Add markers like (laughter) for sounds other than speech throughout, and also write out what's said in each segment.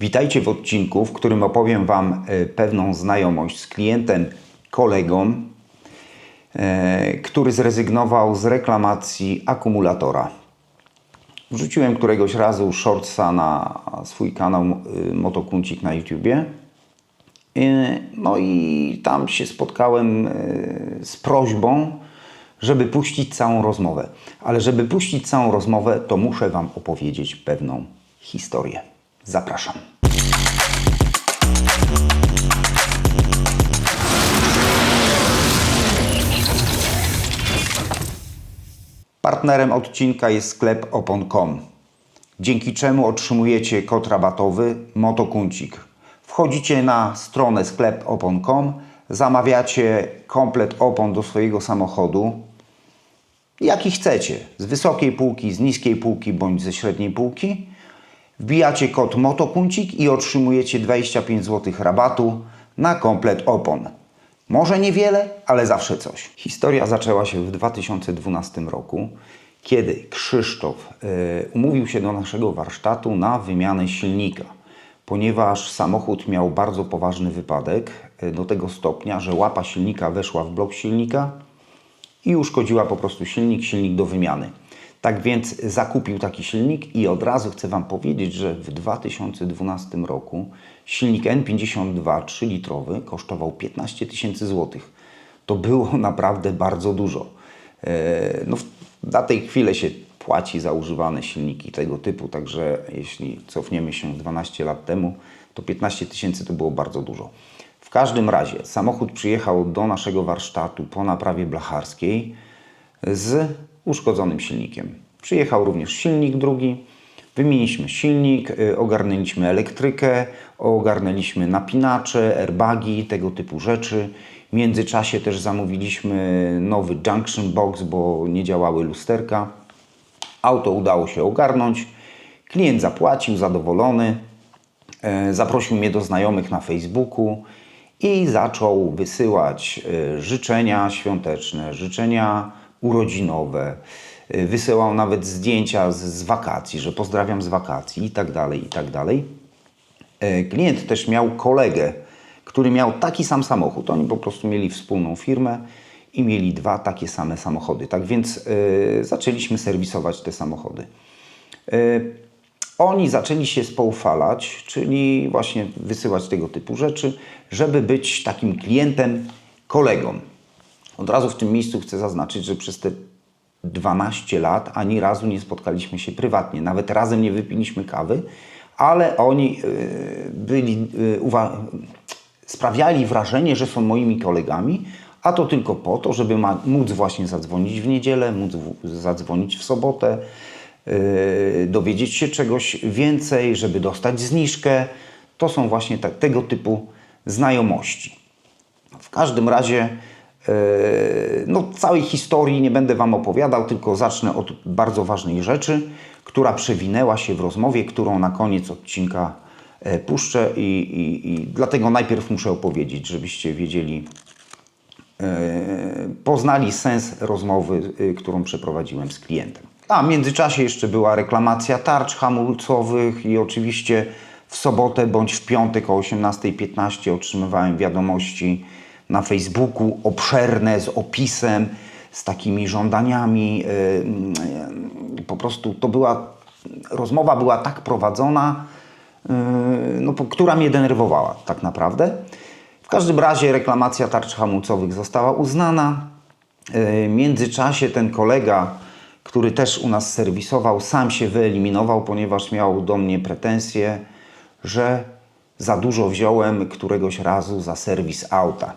Witajcie w odcinku, w którym opowiem Wam e, pewną znajomość z klientem, kolegą, e, który zrezygnował z reklamacji akumulatora. Wrzuciłem któregoś razu shortsa na swój kanał y, Motokuncik na YouTubie. No i tam się spotkałem z prośbą, żeby puścić całą rozmowę. Ale żeby puścić całą rozmowę, to muszę Wam opowiedzieć pewną historię. Zapraszam. Partnerem odcinka jest sklep opon.com, dzięki czemu otrzymujecie kod rabatowy Motokuncik. Wchodzicie na stronę sklep opon.com, zamawiacie komplet opon do swojego samochodu, jaki chcecie, z wysokiej półki, z niskiej półki bądź ze średniej półki. Wbijacie kod Motokuncik i otrzymujecie 25 zł rabatu na komplet opon. Może niewiele, ale zawsze coś. Historia zaczęła się w 2012 roku, kiedy Krzysztof e, umówił się do naszego warsztatu na wymianę silnika, ponieważ samochód miał bardzo poważny wypadek e, do tego stopnia, że łapa silnika weszła w blok silnika i uszkodziła po prostu silnik, silnik do wymiany. Tak więc zakupił taki silnik i od razu chcę Wam powiedzieć, że w 2012 roku silnik N52 3-litrowy kosztował 15 tysięcy złotych. To było (laughs) naprawdę bardzo dużo. E, No, na tej chwili się płaci za używane silniki tego typu, także jeśli cofniemy się 12 lat temu, to 15 tysięcy to było bardzo dużo. W każdym razie samochód przyjechał do naszego warsztatu po naprawie blacharskiej z uszkodzonym silnikiem. Przyjechał również silnik drugi. Wymieniliśmy silnik, y, ogarnęliśmy elektrykę, ogarnęliśmy napinacze, airbagi, tego typu rzeczy. W międzyczasie też zamówiliśmy nowy junction box, bo nie działały lusterka. Auto udało się ogarnąć. Klient zapłacił, zadowolony. E, Zaprosił mnie do znajomych na Facebooku i zaczął wysyłać e, życzenia świąteczne, życzenia urodzinowe. E, Wysyłał nawet zdjęcia z, z wakacji, że pozdrawiam z wakacji i tak dalej, i tak dalej. E, Klient też miał kolegę, który miał taki sam samochód. Oni po prostu mieli wspólną firmę i mieli dwa takie same samochody. Tak więc e, zaczęliśmy serwisować te samochody. E, Oni zaczęli się spoufalać, czyli właśnie wysyłać tego typu rzeczy, żeby być takim klientem, kolegą. Od razu w tym miejscu chcę zaznaczyć, że przez te 12 lat ani razu nie spotkaliśmy się prywatnie. Nawet razem nie wypiliśmy kawy, ale oni y, byli, uwa- sprawiali wrażenie, że są moimi kolegami, a to tylko po to, żeby móc właśnie zadzwonić w niedzielę, móc zadzwonić w sobotę, yy, dowiedzieć się czegoś więcej, żeby dostać zniżkę. To są właśnie tego typu znajomości. W każdym razie, e, no, całej historii nie będę Wam opowiadał, tylko zacznę od bardzo ważnej rzeczy, która przewinęła się w rozmowie, którą na koniec odcinka e, puszczę i, i, i dlatego najpierw muszę opowiedzieć, żebyście wiedzieli, e, poznali sens rozmowy, e, którą przeprowadziłem z klientem. A w międzyczasie jeszcze była reklamacja tarcz hamulcowych i oczywiście w sobotę bądź w piątek o 18.15 otrzymywałem wiadomości na Facebooku obszerne z opisem, z takimi żądaniami. e, e, Po prostu to była, rozmowa była tak prowadzona, e, no, która mnie denerwowała tak naprawdę. W każdym razie reklamacja tarcz hamulcowych została uznana. W międzyczasie ten kolega, który też u nas serwisował, sam się wyeliminował, ponieważ miał do mnie pretensje, że za dużo wziąłem któregoś razu za serwis auta.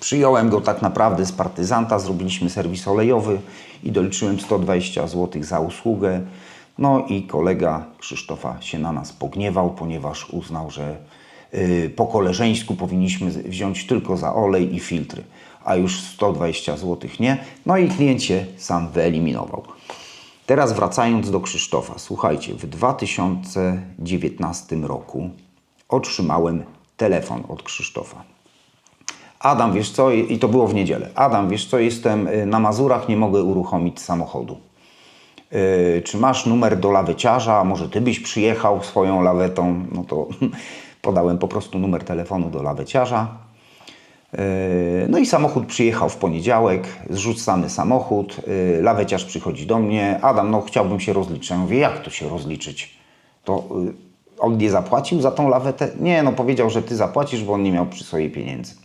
Przyjąłem go tak naprawdę z partyzanta, zrobiliśmy serwis olejowy i doliczyłem 120 zł za usługę. No i kolega Krzysztofa się na nas pogniewał, ponieważ uznał, że y, po koleżeńsku powinniśmy wziąć tylko za olej i filtry, a już 120 zł nie. No i klient się sam wyeliminował. Teraz wracając do Krzysztofa. Słuchajcie, w 2019 roku otrzymałem telefon od Krzysztofa. Adam, wiesz co, i to było w niedzielę. Adam, wiesz co, jestem y, na Mazurach, nie mogę uruchomić samochodu. y, czy masz numer do laweciarza, może ty byś przyjechał swoją lawetą, no to (laughs) podałem po prostu numer telefonu do laweciarza. Yy, No i samochód przyjechał w poniedziałek, zrzucamy samochód, yy, laweciarz przychodzi do mnie, Adam, no chciałbym się rozliczyć. Ja mówię, jak to się rozliczyć? To yy, on nie zapłacił za tą lawetę? Nie, no powiedział, że ty zapłacisz, bo on nie miał przy sobie pieniędzy.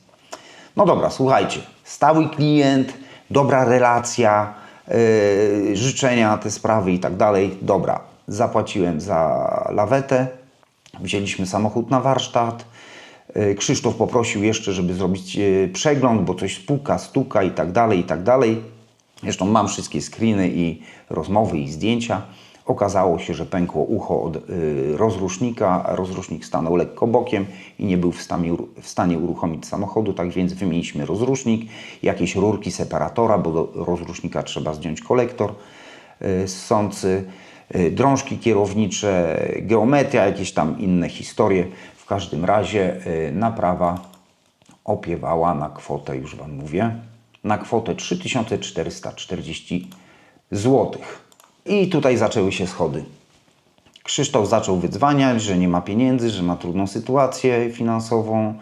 No dobra, słuchajcie, stały klient, dobra relacja, yy, życzenia te sprawy i tak dalej. Dobra, zapłaciłem za lawetę, wzięliśmy samochód na warsztat. Yy, Krzysztof poprosił jeszcze, żeby zrobić yy, przegląd, bo coś spuka, stuka i tak dalej, i tak dalej. Zresztą mam wszystkie screeny i rozmowy i zdjęcia. Okazało się, że pękło ucho od y, rozrusznika, rozrusznik stanął lekko bokiem i nie był w stanie, w stanie uruchomić samochodu, tak więc wymieniliśmy rozrusznik, jakieś rurki separatora, bo do rozrusznika trzeba zdjąć kolektor y, ssący, y, drążki kierownicze, geometria, jakieś tam inne historie. W każdym razie naprawa opiewała na kwotę, już Wam mówię, na kwotę 3440 zł. I tutaj zaczęły się schody. Krzysztof zaczął wydzwaniać, że nie ma pieniędzy, że ma trudną sytuację finansową.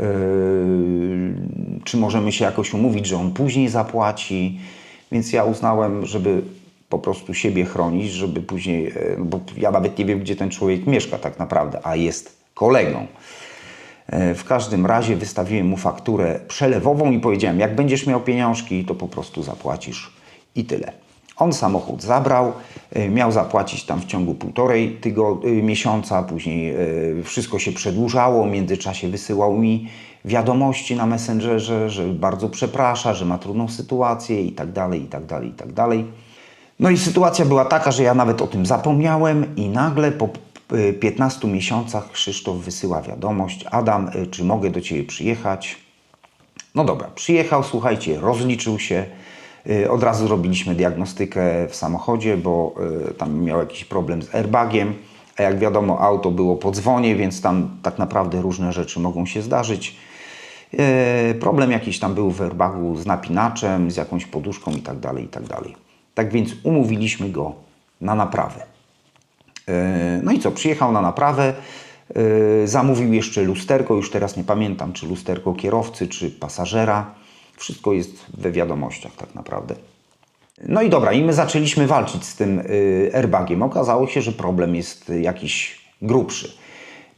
Yy, czy możemy się jakoś umówić, że on później zapłaci? Więc ja uznałem, żeby po prostu siebie chronić, żeby później, yy, bo ja nawet nie wiem, gdzie ten człowiek mieszka tak naprawdę, a jest kolegą. E, W każdym razie wystawiłem mu fakturę przelewową i powiedziałem, jak będziesz miał pieniążki, to po prostu zapłacisz i tyle. On samochód zabrał, e, miał zapłacić tam w ciągu półtorej tygo, y, miesiąca, później e, wszystko się przedłużało, w międzyczasie wysyłał mi wiadomości na Messengerze, że bardzo przeprasza, że ma trudną sytuację i tak dalej, i tak dalej, i tak dalej. No i sytuacja była taka, że ja nawet o tym zapomniałem i nagle po y, 15 miesiącach Krzysztof wysyła wiadomość: Adam, y, czy mogę do ciebie przyjechać? No dobra, przyjechał, słuchajcie, rozliczył się. Y, Od razu zrobiliśmy diagnostykę w samochodzie, bo y, tam miał jakiś problem z airbagiem. A jak wiadomo, auto było po dzwonie, więc tam tak naprawdę różne rzeczy mogą się zdarzyć. E, Problem jakiś tam był w airbagu z napinaczem, z jakąś poduszką i tak dalej, i tak. Tak więc umówiliśmy go na naprawę. No i co, przyjechał na naprawę, zamówił jeszcze lusterko, już teraz nie pamiętam, czy lusterko kierowcy, czy pasażera. Wszystko jest we wiadomościach tak naprawdę. No i dobra, i my zaczęliśmy walczyć z tym y, airbagiem. Okazało się, że problem jest jakiś grubszy.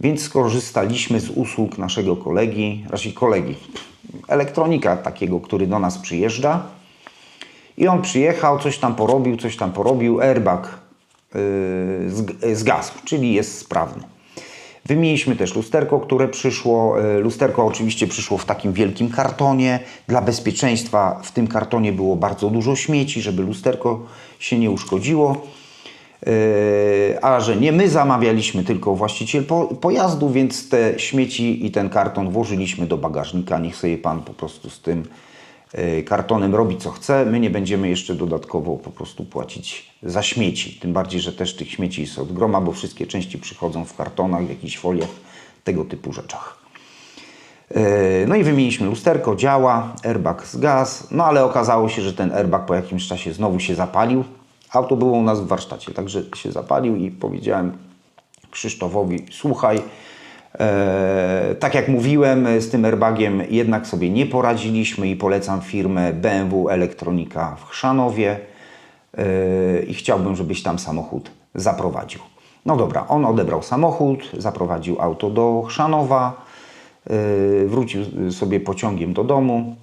Więc skorzystaliśmy z usług naszego kolegi, raczej kolegi, elektronika takiego, który do nas przyjeżdża. I on przyjechał, coś tam porobił, coś tam porobił, airbag yy, zgasł, czyli jest sprawny. Wymieniliśmy też lusterko, które przyszło. Yy, Lusterko oczywiście przyszło w takim wielkim kartonie. Dla bezpieczeństwa w tym kartonie było bardzo dużo śmieci, żeby lusterko się nie uszkodziło. Yy, A że nie my zamawialiśmy, tylko właściciel po, pojazdu, więc te śmieci i ten karton włożyliśmy do bagażnika. Niech sobie pan po prostu z tym kartonem robi co chce. My nie będziemy jeszcze dodatkowo po prostu płacić za śmieci. Tym bardziej, że też tych śmieci jest od groma, bo wszystkie części przychodzą w kartonach, w jakichś foliach, tego typu rzeczach. Yy, No i wymieniliśmy lusterko, działa, airbag zgasł, no ale okazało się, że ten airbag po jakimś czasie znowu się zapalił. Auto było u nas w warsztacie, także się zapalił i powiedziałem Krzysztofowi, słuchaj, tak jak mówiłem, z tym airbagiem jednak sobie nie poradziliśmy i polecam firmę BMW Elektronika w Chrzanowie e, i chciałbym, żebyś tam samochód zaprowadził. No dobra, on odebrał samochód, zaprowadził auto do Chrzanowa, e, wrócił sobie pociągiem do domu.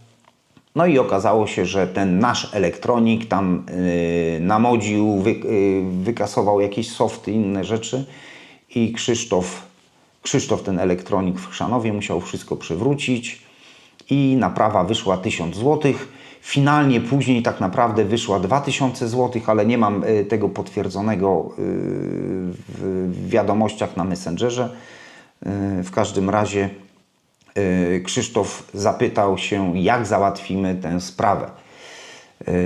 No i okazało się, że ten nasz elektronik tam namodził, wy, wykasował jakieś softy, inne rzeczy i Krzysztof, Krzysztof ten elektronik w Chrzanowie musiał wszystko przywrócić i naprawa wyszła 1000 zł. Finalnie później tak naprawdę wyszła 2000 zł, ale nie mam y, tego potwierdzonego y, w wiadomościach na Messengerze. Y, W każdym razie Krzysztof zapytał się, jak załatwimy tę sprawę.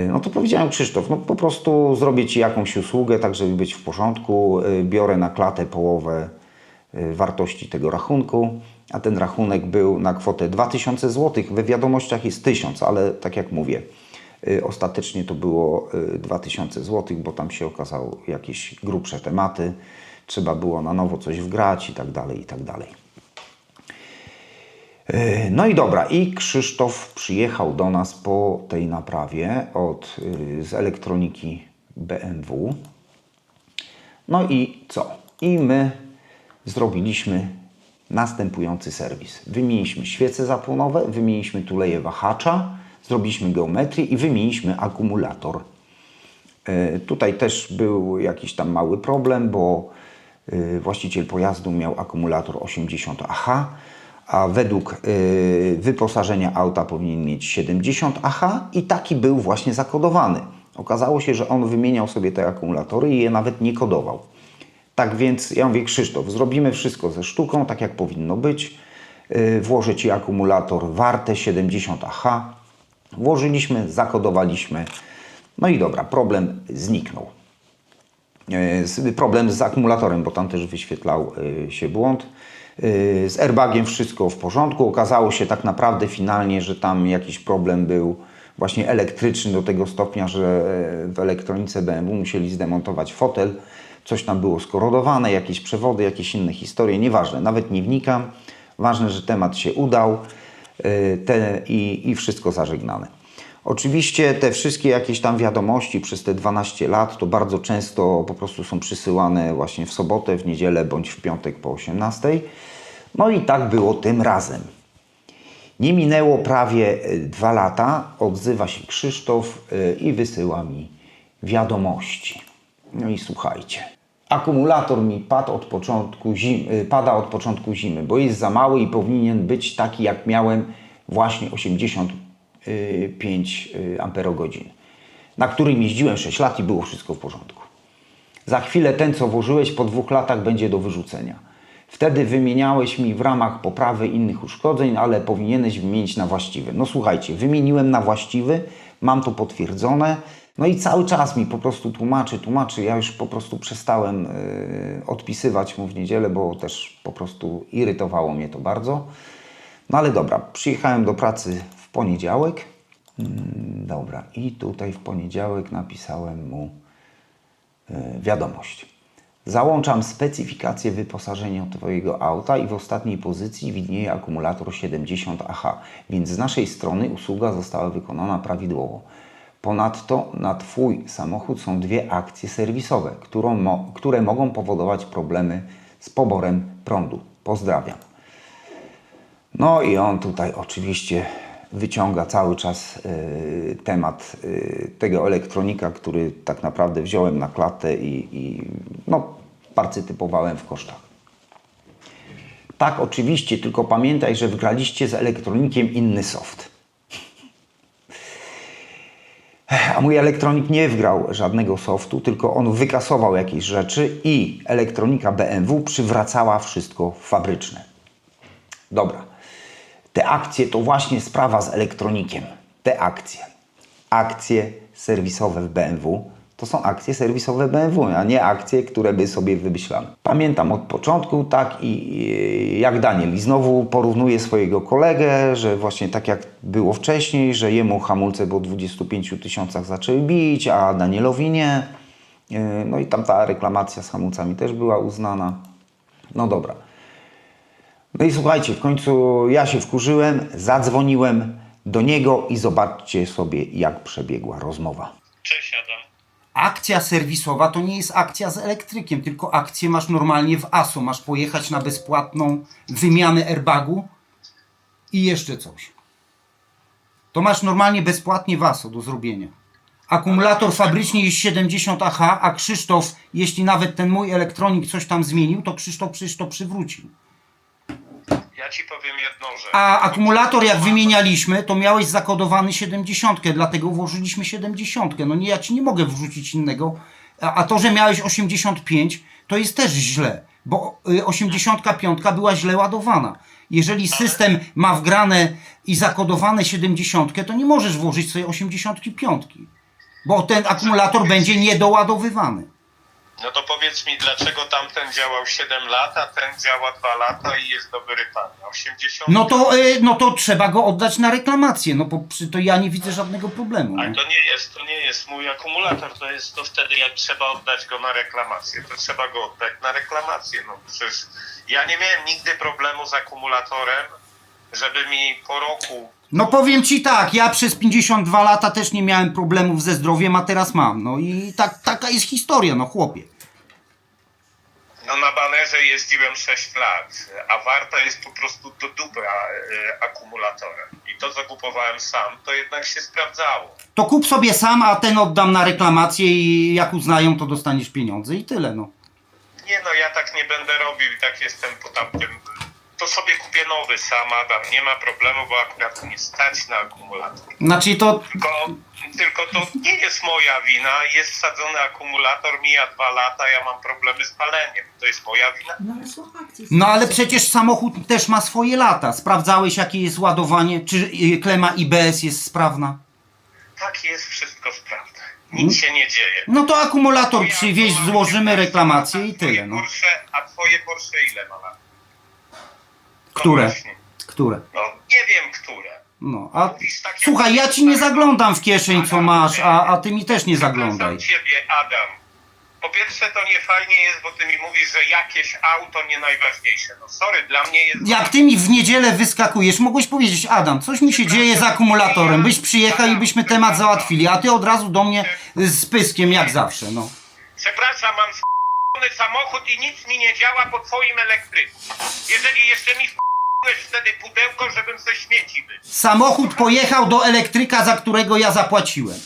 No to powiedziałem, Krzysztof, no po prostu zrobię Ci jakąś usługę, tak żeby być w porządku. Biorę na klatę połowę wartości tego rachunku, a ten rachunek był na kwotę 2000 zł. We wiadomościach jest 1000, ale tak jak mówię, Y, Ostatecznie to było y, 2000 zł, bo tam się okazały jakieś grubsze tematy. Trzeba było na nowo coś wgrać i tak dalej, i tak dalej. Y, No i dobra, i Krzysztof przyjechał do nas po tej naprawie od, y, z elektroniki BMW. No i co? I my zrobiliśmy następujący serwis. Wymieniliśmy świece zapłonowe, wymieniliśmy tuleje wahacza, zrobiliśmy geometrię i wymieniliśmy akumulator. E, Tutaj też był jakiś tam mały problem, bo e, właściciel pojazdu miał akumulator 80 AH, a według e, wyposażenia auta powinien mieć 70 AH i taki był właśnie zakodowany. Okazało się, że on wymieniał sobie te akumulatory i je nawet nie kodował. Tak więc ja mówię, Krzysztof, zrobimy wszystko ze sztuką, tak jak powinno być. Yy, Włożę Ci akumulator warte 70 AH. Włożyliśmy, zakodowaliśmy. No i dobra, problem zniknął. Z- Problem z akumulatorem, bo tam też wyświetlał yy, się błąd. Z airbagiem wszystko w porządku. Okazało się tak naprawdę finalnie, że tam jakiś problem był właśnie elektryczny do tego stopnia, że e, w elektronice BMW musieli zdemontować fotel. Coś tam było skorodowane, jakieś przewody, jakieś inne historie. Nieważne, nawet nie wnikam. Ważne, że temat się udał yy, te, i, i wszystko zażegnane. Oczywiście te wszystkie jakieś tam wiadomości przez te 12 lat to bardzo często po prostu są przysyłane właśnie w sobotę, w niedzielę bądź w piątek po 18. No i tak było tym razem. Nie minęło prawie e, dwa lata, odzywa się Krzysztof e, i wysyła mi wiadomości. No i słuchajcie. Akumulator mi padł od początku zim, y, pada od początku zimy, bo jest za mały i powinien być taki jak miałem właśnie 85 y, amperogodzin, na którym jeździłem 6 lat i było wszystko w porządku. Za chwilę ten, co włożyłeś po dwóch latach, będzie do wyrzucenia. Wtedy wymieniałeś mi w ramach poprawy innych uszkodzeń, ale powinieneś wymienić na właściwy. No słuchajcie, wymieniłem na właściwy, mam to potwierdzone. No i cały czas mi po prostu tłumaczy, tłumaczy. Ja już po prostu przestałem yy, odpisywać mu w niedzielę, bo też po prostu irytowało mnie to bardzo. No ale dobra, przyjechałem do pracy w poniedziałek. Mm, dobra, i tutaj w poniedziałek napisałem mu e, wiadomość. Załączam specyfikację wyposażenia Twojego auta i w ostatniej pozycji widnieje akumulator 70 AH, więc z naszej strony usługa została wykonana prawidłowo. Ponadto na Twój samochód są dwie akcje serwisowe, mo- które mogą powodować problemy z poborem prądu. Pozdrawiam. No i on tutaj oczywiście wyciąga cały czas y, temat y, tego elektronika, który tak naprawdę wziąłem na klatę i, i no, partycypowałem w kosztach. Tak, oczywiście, tylko pamiętaj, że wgraliście z elektronikiem inny soft. A mój elektronik nie wgrał żadnego softu, tylko on wykasował jakieś rzeczy i elektronika BMW przywracała wszystko fabryczne. Dobra. Te akcje to właśnie sprawa z elektronikiem. Te akcje. Akcje serwisowe w BMW to są akcje serwisowe BMW, a nie akcje, które by sobie wymyślamy. Pamiętam od początku, tak i i jak Daniel. I znowu porównuję swojego kolegę, że właśnie tak jak było wcześniej, że jemu hamulce po 25 tysiącach zaczęły bić, a Danielowi nie. Yy, No i tam ta reklamacja z hamulcami też była uznana. No dobra. No i słuchajcie, w końcu ja się wkurzyłem, zadzwoniłem do niego i zobaczcie sobie, jak przebiegła rozmowa. Cześć Adam. Akcja serwisowa to nie jest akcja z elektrykiem, tylko akcję masz normalnie w ASO. Masz pojechać na bezpłatną wymianę airbagu i jeszcze coś. To masz normalnie bezpłatnie w ASO do zrobienia. Akumulator fabrycznie jest 70 AH, a Krzysztof, jeśli nawet ten mój elektronik coś tam zmienił, to Krzysztof przecież to przywrócił. Ja ci powiem jedną rzecz. A akumulator jak wymienialiśmy, to miałeś zakodowany 70, dlatego włożyliśmy 70. No nie, ja ci nie mogę wrzucić innego. A, a to, że miałeś 85, to jest też źle, bo y, 85 była źle ładowana. Jeżeli system ma wgrane i zakodowane 70, to nie możesz włożyć sobie 85, bo ten akumulator będzie niedoładowywany. No to powiedz mi, dlaczego tamten działał 7 lat, a ten działa 2 lata i jest do wyrypania? 80? No to, y, no to trzeba go oddać na reklamację, no bo przy to ja nie widzę żadnego problemu. Ale to nie jest, to nie jest mój akumulator, to jest to wtedy, jak trzeba oddać go na reklamację, to trzeba go oddać na reklamację. No przecież ja nie miałem nigdy problemu z akumulatorem, żeby mi po roku no powiem ci tak, ja przez 52 lata też nie miałem problemów ze zdrowiem, a teraz mam. No i tak, taka jest historia, no chłopie. No na banerze jeździłem 6 lat, a warta jest po prostu do dubra e, akumulatorem. I to, co kupowałem sam, to jednak się sprawdzało. To kup sobie sam, a ten oddam na reklamację i jak uznają, to dostaniesz pieniądze i tyle, no. Nie no, ja tak nie będę robił i tak jestem po tamtym. To sobie kupię nowy sam, Adam, nie ma problemu, bo akurat nie stać na akumulator. Znaczy to, Tylko, tylko to nie jest moja wina, jest wsadzony akumulator, mija dwa lata, ja mam problemy z paleniem. To jest moja wina? No ale no ale przecież samochód też ma swoje lata. Sprawdzałeś jakie jest ładowanie, czy y, klema IBS jest sprawna? Tak jest, wszystko sprawne. Nic się nie dzieje. No to akumulator Moja przywieź, złożymy reklamację i twoje tyle, no. Porsche, a twoje Porsche ile ma lat? Które? właśnie. Które? No nie wiem, które. No, a Mówisz tak, jak- słuchaj, ja ci nie zaglądam w kieszeń, co masz, a, a ty mi też nie zaglądaj. Przepraszam ciebie, Adam. Po pierwsze, to nie fajnie jest, bo ty mi mówisz, że jakieś auto nie najważniejsze. No sorry, dla mnie jest... Jak ty mi w niedzielę wyskakujesz, mogłeś powiedzieć, Adam, coś mi się dzieje z akumulatorem, byś przyjechał i byśmy temat załatwili, a ty od razu do mnie z pyskiem jak zawsze, no. Przepraszam, mam s***ny samochód i nic mi nie działa po twoim elektryku. Jeżeli jeszcze mi wtedy pudełko, żebym ze śmieci był. Samochód pojechał do elektryka, za którego ja zapłaciłem.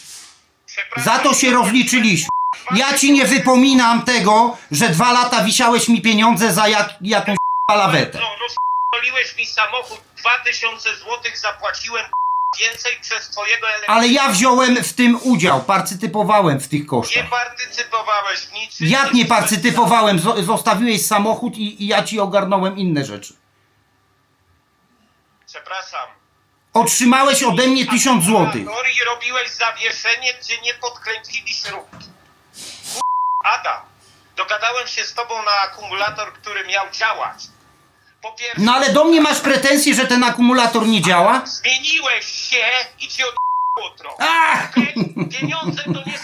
Przepraszam, Za to się rozliczyliśmy. Ja ci nie wypominam tego, że dwa lata wisiałeś mi pieniądze za jak, jakąś palawetę. No, rozpaliłeś mi samochód, 2000 zł zapłaciłem więcej przez twojego elektryka. Ale ja wziąłem w tym udział, partycypowałem w tych Nie kosztach. partycypowałeś w niczym. Jak nie partycypowałem? Zo- Zostawiłeś samochód i, i ja ci ogarnąłem inne rzeczy. Przepraszam. Otrzymałeś ode mnie tysiąc złotych. I robiłeś zawieszenie, gdzie nie podkręcili śrubki. Kur- Adam, dogadałem się z tobą na akumulator, który miał działać. Po pierwsze, No ale do mnie masz pretensje, że ten akumulator nie działa? zmieniłeś się i ci od. Ach! Okej? Pieniądze to nie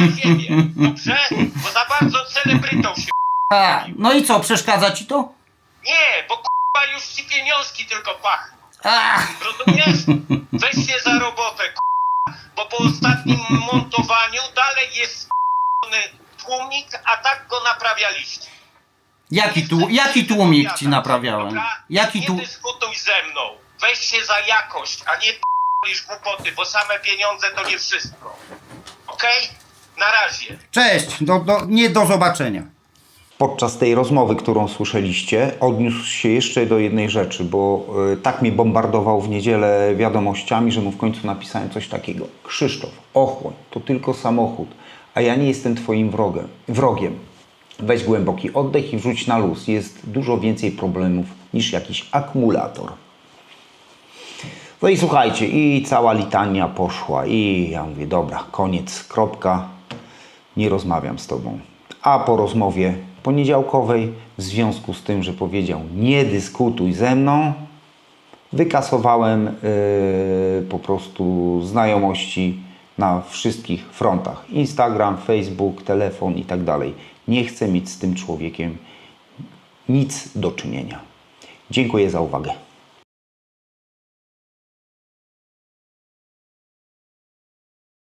na ziemię, dobrze? Bo za bardzo celebrytą się A, no i co, przeszkadza ci to? Nie, bo k***a już ci pieniążki tylko pachną. Ach! Rozumiesz? (laughs) Weź się za robotę, k***a, bo po ostatnim montowaniu dalej jest k***ny tłumik, a tak go naprawialiście. Jaki, tu, jaki tłumik ci naprawiałem? Jaki Nie tu... dyskutuj ze mną. Weź się za jakość, a nie p***lisz głupoty, bo same pieniądze to nie wszystko. Okej? Na razie. Cześć, do, do, nie do zobaczenia. Podczas tej rozmowy, którą słyszeliście, odniósł się jeszcze do jednej rzeczy, bo y, tak mnie bombardował w niedzielę wiadomościami, że mu w końcu napisałem coś takiego. Krzysztof, ochłoń, to tylko samochód, a ja nie jestem twoim wrogiem. wrogiem. Weź głęboki oddech i wrzuć na luz. Jest dużo więcej problemów niż jakiś akumulator. No i słuchajcie, i cała litania poszła i ja mówię, dobra, koniec, kropka, nie rozmawiam z Tobą. A po rozmowie poniedziałkowej, w związku z tym, że powiedział nie dyskutuj ze mną, wykasowałem yy, po prostu znajomości na wszystkich frontach. Instagram, Facebook, telefon i tak dalej. Nie chcę mieć z tym człowiekiem nic do czynienia. Dziękuję za uwagę.